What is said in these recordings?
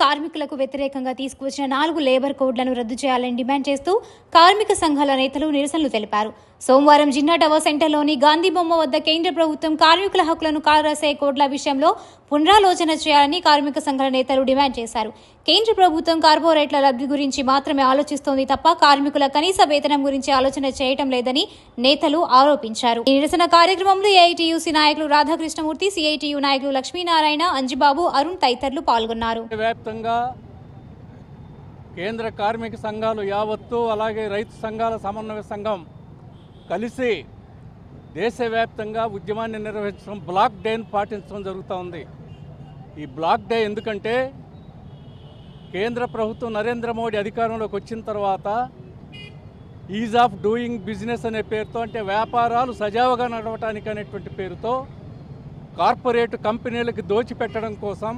కార్మికులకు వ్యతిరేకంగా తీసుకువచ్చిన నాలుగు లేబర్ కోడ్లను రద్దు చేయాలని డిమాండ్ చేస్తూ కార్మిక సంఘాల నేతలు నిరసనలు తెలిపారు. సోమవారం జిన్నా టవర్ సెంటర్లోని గాంధీ బొమ్మ వద్ద కేంద్ర ప్రభుత్వం కార్మికుల హక్కులను కాలరాసే కోడ్ల విషయంలో పునరాలోచన చేయాలని కార్మిక సంఘాల నేతలు డిమాండ్ చేశారు. కేంద్ర ప్రభుత్వం కార్పొరేట్ల లబ్ధి గురించి మాత్రమే ఆలోచిస్తోంది తప్ప కార్మికుల కనీస వేతనం గురించి ఆలోచన చేయటం లేదని నేతలు ఆరోపించారు. ఈ నిరసన కార్యక్రమంలో ఏఐటీయూసీ నాయకులు రాధాకృష్ణమూర్తి సిఐటియు నాయకులు లక్ష్మీనారాయణ అంజిబాబు అరుణ్ తదితరులు పాల్గొన్నారు. వ్యాప్తంగా కేంద్ర కార్మిక సంఘాలు యావత్తు అలాగే రైతు సంఘాల సమన్వయ సంఘం కలిసి దేశవ్యాప్తంగా ఉద్యమాన్ని నిర్వహించడం బ్లాక్ డేని పాటించడం జరుగుతూ ఉంది. ఈ బ్లాక్ డే ఎందుకంటే కేంద్ర ప్రభుత్వం నరేంద్ర మోడీ అధికారంలోకి వచ్చిన తర్వాత ఈజ్ ఆఫ్ డూయింగ్ బిజినెస్ అనే పేరుతో అంటే వ్యాపారాలు సజావుగా నడవటానికి అనేటువంటి పేరుతో కార్పొరేట్ కంపెనీలకు దోచిపెట్టడం కోసం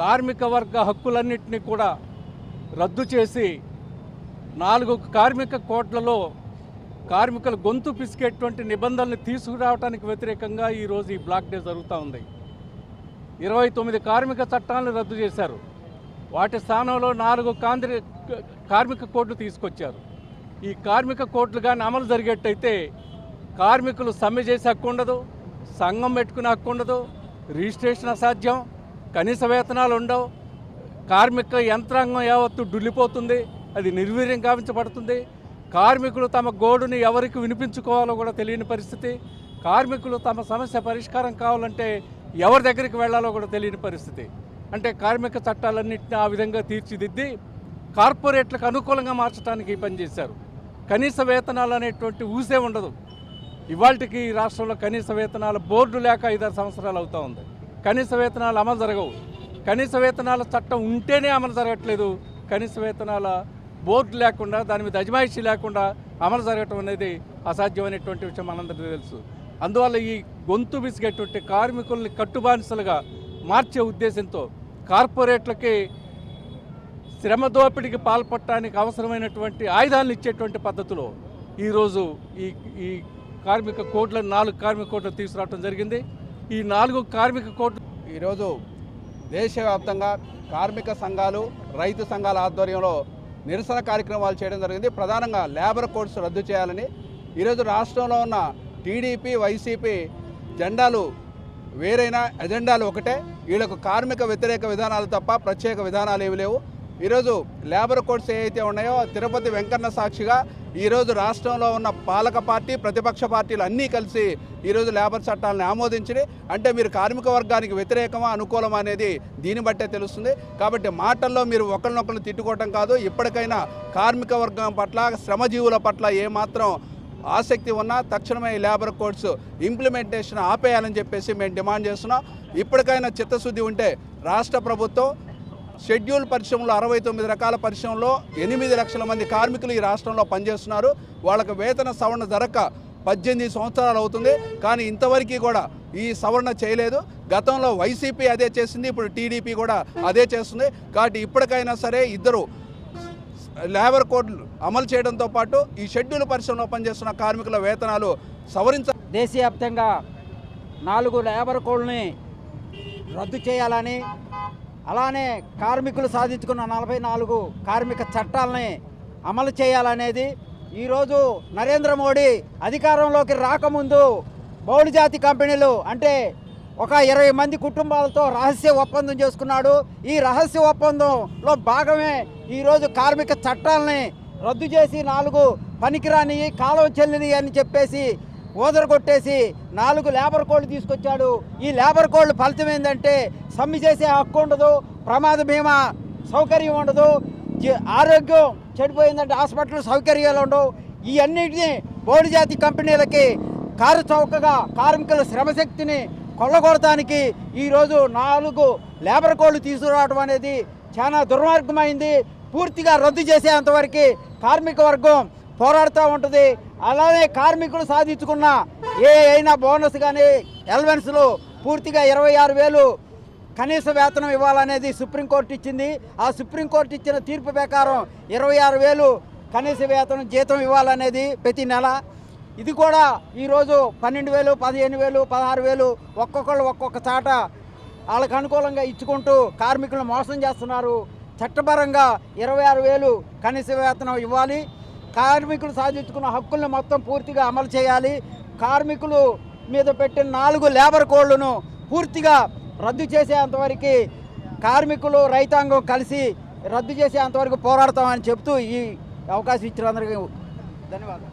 కార్మిక వర్గ హక్కులన్నింటినీ కూడా రద్దు చేసి నాలుగు కార్మిక కోట్లలో కార్మికుల గొంతు పిసికేటువంటి నిబంధనలు తీసుకురావడానికి వ్యతిరేకంగా ఈరోజు ఈ బ్లాక్ డే జరుగుతూ ఉంది. ఇరవై తొమ్మిది కార్మిక చట్టాలను రద్దు చేశారు. వాటి స్థానంలో నాలుగు కాంద్రి కార్మిక కోడ్లు తీసుకొచ్చారు. ఈ కార్మిక కోడ్లు కానీ అమలు జరిగేట్టయితే కార్మికులు సమ్మె చేసే హక్కు ఉండదు సంఘం పెట్టుకునే హక్కు ఉండదు రిజిస్ట్రేషన్ అసాధ్యం కనీస వేతనాలు ఉండవు కార్మిక యంత్రాంగం యావత్తు డుల్లిపోతుంది అది నిర్వీర్యం గావించబడుతుంది. కార్మికులు తమ గోడుని ఎవరికి వినిపించుకోవాలో కూడా తెలియని పరిస్థితి. కార్మికులు తమ సమస్య పరిష్కారం కావాలంటే ఎవరి దగ్గరికి వెళ్ళాలో కూడా తెలియని పరిస్థితి. అంటే కార్మిక చట్టాలన్నింటినీ ఆ విధంగా తీర్చిదిద్ది కార్పొరేట్లకు అనుకూలంగా మార్చడానికి ఈ కనీస వేతనాలు అనేటువంటి ఊసే ఉండదు. ఇవాళకి ఈ రాష్ట్రంలో కనీస వేతనాల బోర్డు లేక ఐదారు సంవత్సరాలు అవుతూ ఉంది. కనీస వేతనాలు అమలు జరగవు. కనీస వేతనాల చట్టం ఉంటేనే అమలు జరగట్లేదు. కనీస వేతనాల బోర్డు లేకుండా దాని మీద అజమాయిషీ లేకుండా అమలు జరగటం అనేది అసాధ్యమైనటువంటి విషయం మనందరికీ తెలుసు. అందువల్ల ఈ గొంతు బిసిగేటువంటి కార్మికుల్ని కట్టుబానిసలుగా మార్చే ఉద్దేశంతో కార్పొరేట్లకి శ్రమ దోపిడికి పాల్పడటానికి అవసరమైనటువంటి ఆయుధాలను ఇచ్చేటువంటి పద్ధతిలో ఈరోజు ఈ ఈ కార్మిక కోడ్లను నాలుగు కార్మిక కోట్లు తీసుకురావడం జరిగింది. ఈ నాలుగు కార్మిక కోట్లు ఈరోజు దేశవ్యాప్తంగా కార్మిక సంఘాలు రైతు సంఘాల ఆధ్వర్యంలో నిరసన కార్యక్రమాలు చేయడం జరిగింది. ప్రధానంగా లేబర్ కోడ్స్ రద్దు చేయాలని. ఈరోజు రాష్ట్రంలో ఉన్న టీడీపీ వైసీపీ జెండాలు వేరైన ఎజెండాలు ఒకటే. వీళ్ళకు కార్మిక వ్యతిరేక విధానాలు తప్ప ప్రత్యేక విధానాలు ఏవి లేవు. ఈరోజు లేబర్ కోడ్స్ ఏవైతే ఉన్నాయో తిరుపతి వెంకన్న సాక్షిగా ఈరోజు రాష్ట్రంలో ఉన్న పాలక పార్టీ ప్రతిపక్ష పార్టీలు అన్నీ కలిసి ఈరోజు లేబర్ చట్టాలను ఆమోదించి అంటే మీరు కార్మిక వర్గానికి వ్యతిరేకమా అనుకూలమా అనేది దీన్ని బట్టే తెలుస్తుంది. కాబట్టి మాటల్లో మీరు ఒకరినొకరు తిట్టుకోవటం కాదు. ఇప్పటికైనా కార్మిక వర్గం పట్ల శ్రమజీవుల పట్ల ఏమాత్రం ఆసక్తి ఉన్నా తక్షణమే ఈ లేబర్ కోడ్స్ ఇంప్లిమెంటేషన్ ఆపేయాలని చెప్పేసి మేము డిమాండ్ చేస్తున్నాం. ఇప్పటికైనా చిత్తశుద్ధి ఉంటే రాష్ట్ర ప్రభుత్వం షెడ్యూల్ పరిశ్రమలో అరవై తొమ్మిది రకాల పరిశ్రమలో ఎనిమిది లక్షల మంది కార్మికులు ఈ రాష్ట్రంలో పనిచేస్తున్నారు. వాళ్ళకి వేతన సవరణ జరగక పద్దెనిమిది సంవత్సరాలు అవుతుంది. కానీ ఇంతవరకు కూడా ఈ సవరణ చేయలేదు. గతంలో వైసీపీ అదే చేసింది ఇప్పుడు టీడీపీ కూడా అదే చేస్తుంది. కాబట్టి ఇప్పటికైనా సరే ఇద్దరు లేబర్ కోడ్లు అమలు చేయడంతో పాటు ఈ షెడ్యూల్ పరిశ్రమలో పనిచేస్తున్న కార్మికుల వేతనాలు సవరించ దేశవ్యాప్తంగా నాలుగు లేబర్ కోడ్ని రద్దు చేయాలని అలానే కార్మికులు సాధించుకున్న నలభై నాలుగు కార్మిక చట్టాలని అమలు చేయాలనేది ఈరోజు నరేంద్ర మోడీ అధికారంలోకి రాకముందు బౌడు జాతి కంపెనీలు అంటే ఒక ఇరవై మంది కుటుంబాలతో రహస్య ఒప్పందం చేసుకున్నాడు. ఈ రహస్య ఒప్పందంలో భాగమే ఈరోజు కార్మిక చట్టాలని రద్దు చేసి నాలుగు పనికిరాని కాలం చెల్లిని అని చెప్పేసి ఓదర కొట్టేసి నాలుగు లేబర్ కోడ్లు తీసుకొచ్చాడు. ఈ లేబర్ కోళ్ళు ఫలితం ఏంటంటే సమ్మె చేసే హక్కు ఉండదు ప్రమాద బీమా సౌకర్యం ఉండదు ఆరోగ్యం చెడిపోయిందంటే హాస్పిటల్ సౌకర్యాలు ఉండవు. ఇవన్నిటిని బోడి జాతి కంపెనీలకి కారు చౌకగా కార్మికుల శ్రమశక్తిని కొల్లగొడటానికి ఈరోజు నాలుగు లేబర్ కోడ్లు తీసుకురావడం అనేది చాలా దుర్మార్గమైంది. పూర్తిగా రద్దు చేసేంతవరకు కార్మిక వర్గం పోరాడుతూ ఉంటుంది. అలానే కార్మికులు సాధించుకున్న ఏ అయినా బోనస్ కానీ ఎలవెన్స్లు పూర్తిగా ఇరవై ఆరు వేలు కనీస వేతనం ఇవ్వాలనేది సుప్రీంకోర్టు ఇచ్చింది. ఆ సుప్రీంకోర్టు ఇచ్చిన తీర్పు ప్రకారం ఇరవై ఆరు వేలు కనీస వేతనం జీతం ఇవ్వాలనేది ప్రతి నెల. ఇది కూడా ఈరోజు పన్నెండు వేలు పదిహేను వేలు పదహారు వేలు ఒక్కొక్కళ్ళు ఒక్కొక్క చాట వాళ్ళకు అనుకూలంగా ఇచ్చుకుంటూ కార్మికులను మోసం చేస్తున్నారు. చట్టపరంగా ఇరవై ఆరు వేలు కనీస వేతనం ఇవ్వాలి. కార్మికులు సాధించుకున్న హక్కులను మొత్తం పూర్తిగా అమలు చేయాలి. కార్మికులు మీద పెట్టిన నాలుగు లేబర్ కోడ్లను పూర్తిగా రద్దు చేసేంతవరకు కార్మికులు రైతాంగం కలిసి రద్దు చేసేంతవరకు పోరాడతామని చెప్తూ ఈ అవకాశం ఇచ్చినందుకు ధన్యవాదాలు.